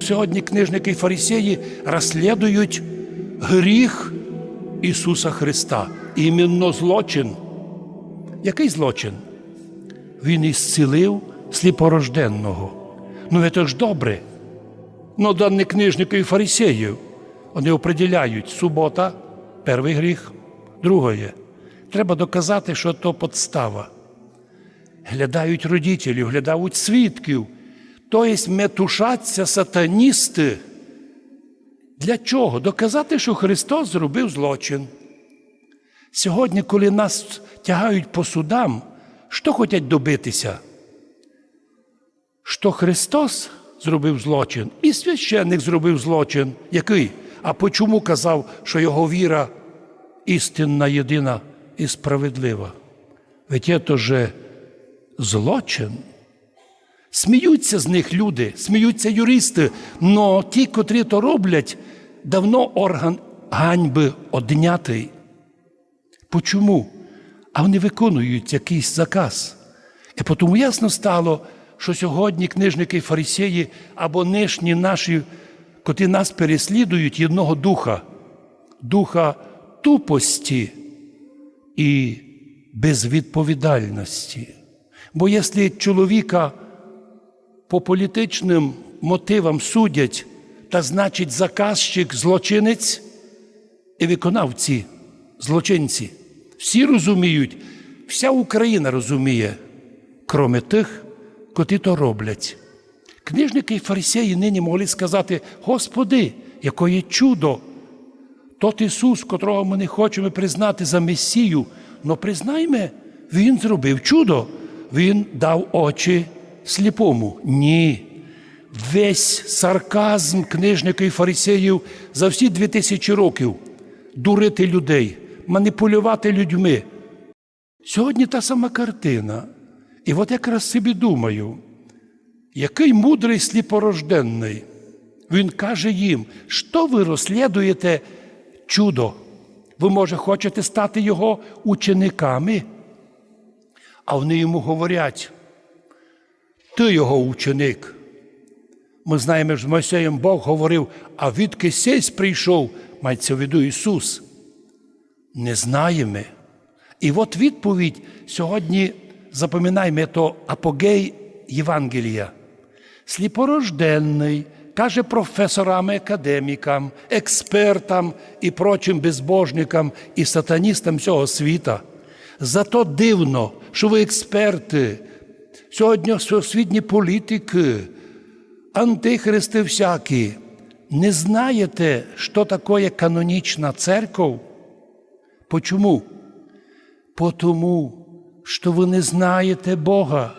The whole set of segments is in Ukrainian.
Сьогодні книжники і фарисеї розслідують гріх Ісуса Христа. Іменно злочин. Який злочин? Він ісцілив сліпорожденного. Ну, це ж добре. Ну, дані книжників і фарисеїв. Вони определяють субота, перший гріх, друге. Треба доказати, що то подстава. Глядають родителів, глядають свідків. Тобто метушаться сатаністи. Для чого? Доказати, що Христос зробив злочин. Сьогодні, коли нас тягають по судам, що хочуть добитися? Що Христос зробив злочин, і священник зробив злочин. Який? А по чому казав, що його віра істинна, єдина і справедлива? Ведь це же злочин. Сміються з них люди, сміються юристи, але ті, котрі то роблять, давно орган ганьби однятий. Почому? А вони виконують якийсь заказ. І тому ясно стало, що сьогодні книжники і фарисеї або нишні наші, котрі нас переслідують єдного духа, духа тупості і безвідповідальності. Бо якщо чоловіка по політичним мотивам судять, та значить заказчик злочинець і виконавці, злочинці. Всі розуміють, вся Україна розуміє, кроме тих, котрі то роблять. Книжники і фарисеї нині могли сказати: Господи, яке чудо! Тот Ісус, котрого ми не хочемо признати за Месію, но признаймо, Він зробив чудо, Він дав очі сліпому. Ні. Весь сарказм книжників і фарисеїв за всі дві тисячі років дурити людей, маніпулювати людьми. Сьогодні та сама картина. І от якраз собі думаю, який мудрий сліпорожденний. Він каже їм, що ви розслідуєте чудо. Ви, може, хочете стати його учениками? А вони йому говорять, ти його ученик. Ми знаємо, що з Мойсеєм Бог говорив, а відки сесь прийшов, мається в виду Ісус. Не знаємо. І от відповідь сьогодні запам'ятаємо, то апогей Євангелія. Сліпорожденний, каже професорам, академікам, експертам і прочим безбожникам і сатаністам цього світа. Зато дивно, що ви експерти, сьогодні освітні політики, антихристи всякі, не знаєте, що таке канонічна церква? Почому? Потому, що ви не знаєте Бога,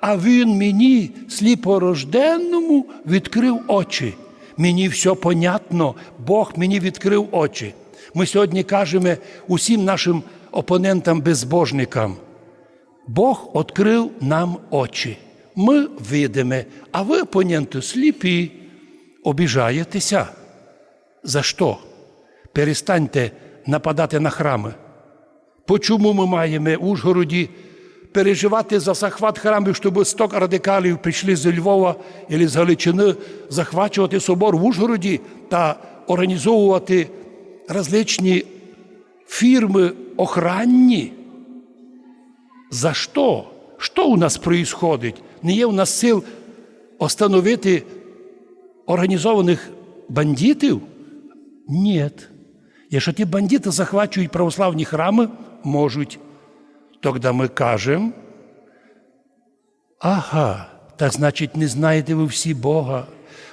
а Він мені, сліпорожденному, відкрив очі. Мені все понятно, Бог мені відкрив очі. Ми сьогодні кажемо усім нашим опонентам-безбожникам, Бог відкрив нам очі. Ми видимо, а ви, опоненти, сліпі, обіжаєтеся. За що? Перестаньте нападати на храми. Почому ми маємо в Ужгороді переживати за захват храмів, щоб 100 радикалів прийшли з Львова або з Галичини захвачувати собор в Ужгороді та організовувати различні фірми охранні? За що? Що у нас происходить? Не є у нас сил остановити організованих бандитів? Ні. Якщо ті бандити захвачують православні храми, можуть. Тоді ми кажемо, ага, так значить, не знаєте ви всі Бога.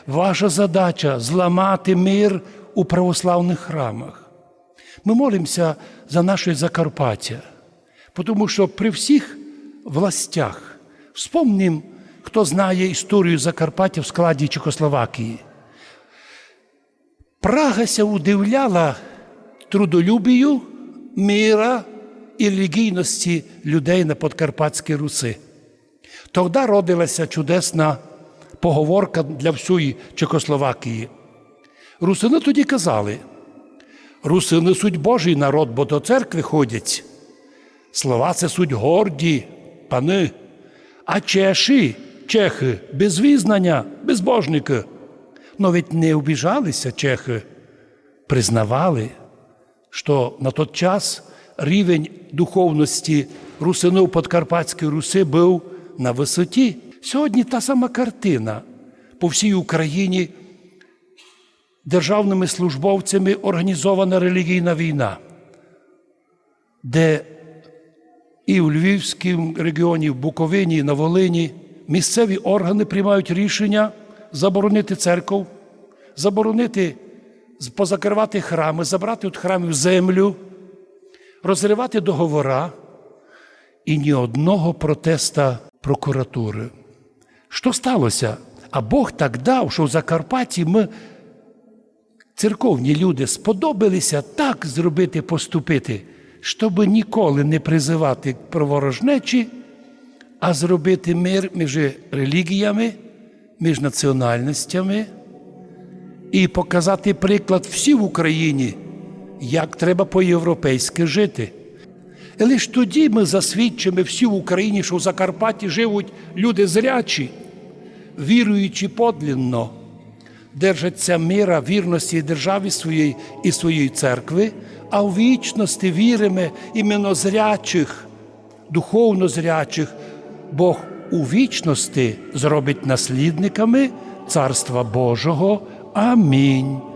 Ваша задача зламати мир у православних храмах. Ми молимося за наше Закарпаття, тому що при всіх властях, вспомнім, хто знає історію Закарпаття в складі Чехословакії. Прагася удивляла трудолюбію, мира і релігійності людей на Подкарпатській Руси. Тоді родилася чудесна поговорка для всієї Чехословакії. Русини тоді казали, русини суть Божий народ, бо до церкви ходять. Слова це суть горді, пани, а чеші, чехи, без визнання, безбожники. Навіть не обіжалися чехи, признавали, що на той час рівень духовності русинов Подкарпатської Руси був на висоті. Сьогодні та сама картина по всій Україні державними службовцями організована релігійна війна, де і в Львівському регіоні, в Буковині, на Волині місцеві органи приймають рішення заборонити церков, заборонити, позакривати храми, забрати від храмів землю, розривати договора і ні одного протеста прокуратури. Що сталося? А Бог так дав, що в Закарпатті ми, церковні люди, сподобалися так зробити, поступити, щоб ніколи не призивати про ворожнечі, а зробити мир між релігіями, між національностями і показати приклад всій в Україні, як треба по-європейськи жити. І лише тоді ми засвідчимо всі в Україні, що в Закарпатті живуть люди зрячі, віруючи подлінно, держаться мира, вірності державі своєї і своєї церкви, а в вічності віримо іменно зрячих, духовно зрячих, Бог у вічності зробить наслідниками Царства Божого. Амінь.